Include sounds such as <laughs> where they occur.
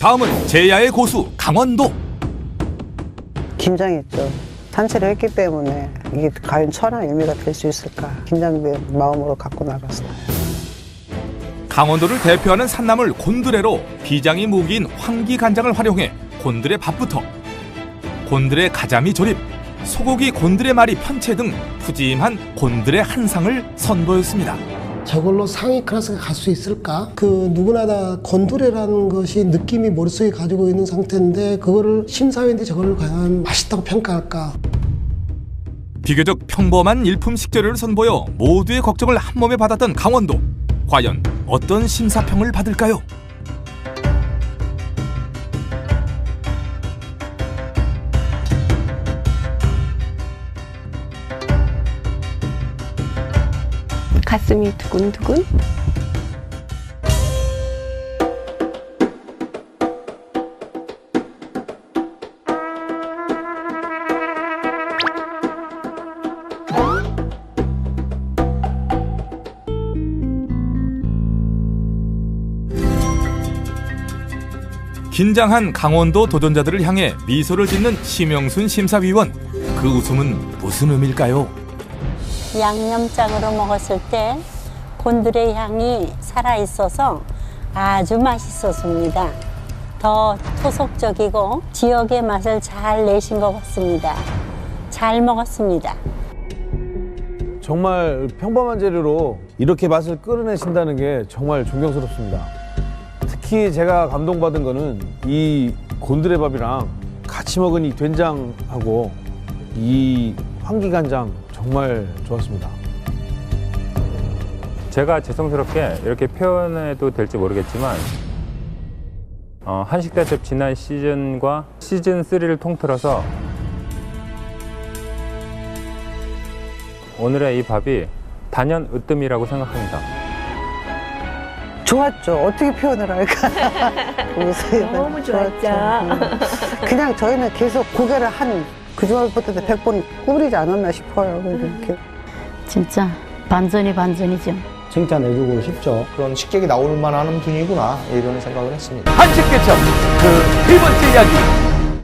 다음은 제야의 고수 강원도. 긴장했죠. 산책을 했기 때문에 이게 과연 천하 의미가 될 수 있을까 긴장된 마음으로 갖고 나갔어요. 강원도를 대표하는 산나물 곤드레로 비장이 무기인 황기 간장을 활용해 곤드레 밥부터 곤드레 가자미 조림, 소고기 곤드레 말이 편채 등 푸짐한 곤드레 한상을 선보였습니다. 저걸로 상위 클래스가 갈 수 있을까? 그 누구나 다 건두레라는 것이 느낌이 머릿속에 가지고 있는 상태인데 그거를 심사위원들이 저걸 과연 맛있다고 평가할까? 비교적 평범한 일품 식재료를 선보여 모두의 걱정을 한 몸에 받았던 강원도. 과연 어떤 심사평을 받을까요? 가슴이 두근두근. 긴장한 강원도 도전자들을 향해 미소를 짓는 심영순 심사위원. 그 웃음은 무슨 의미일까요? 양념장으로 먹었을 때 곤드레 향이 살아 있어서 아주 맛있었습니다. 더 토속적이고 지역의 맛을 잘 내신 것 같습니다. 잘 먹었습니다. 정말 평범한 재료로 이렇게 맛을 끌어내신다는 게 정말 존경스럽습니다. 특히 제가 감동받은 거는 이 곤드레밥이랑 같이 먹은 이 된장하고 이 황기간장 정말 좋았습니다. 제가 죄송스럽게 이렇게 표현해도 될지 모르겠지만 어, 한식 대첩 지난 시즌과 시즌 3를 통틀어서 오늘의 이 밥이 단연 으뜸이라고 생각합니다. 좋았죠. 어떻게 표현을 할까? <laughs> 너무 좋았죠. 음. 그냥 저희는 계속 고개를 한 그조합부터 백번 꾸리지 않았나 싶어요. 그래도 이렇게. 진짜 반전이 반전이죠. 칭찬해주고 싶죠. 그런 식객이 나올 만한 분이구나 이런 생각을 했습니다. 한식 개첩 그세 번째 이야기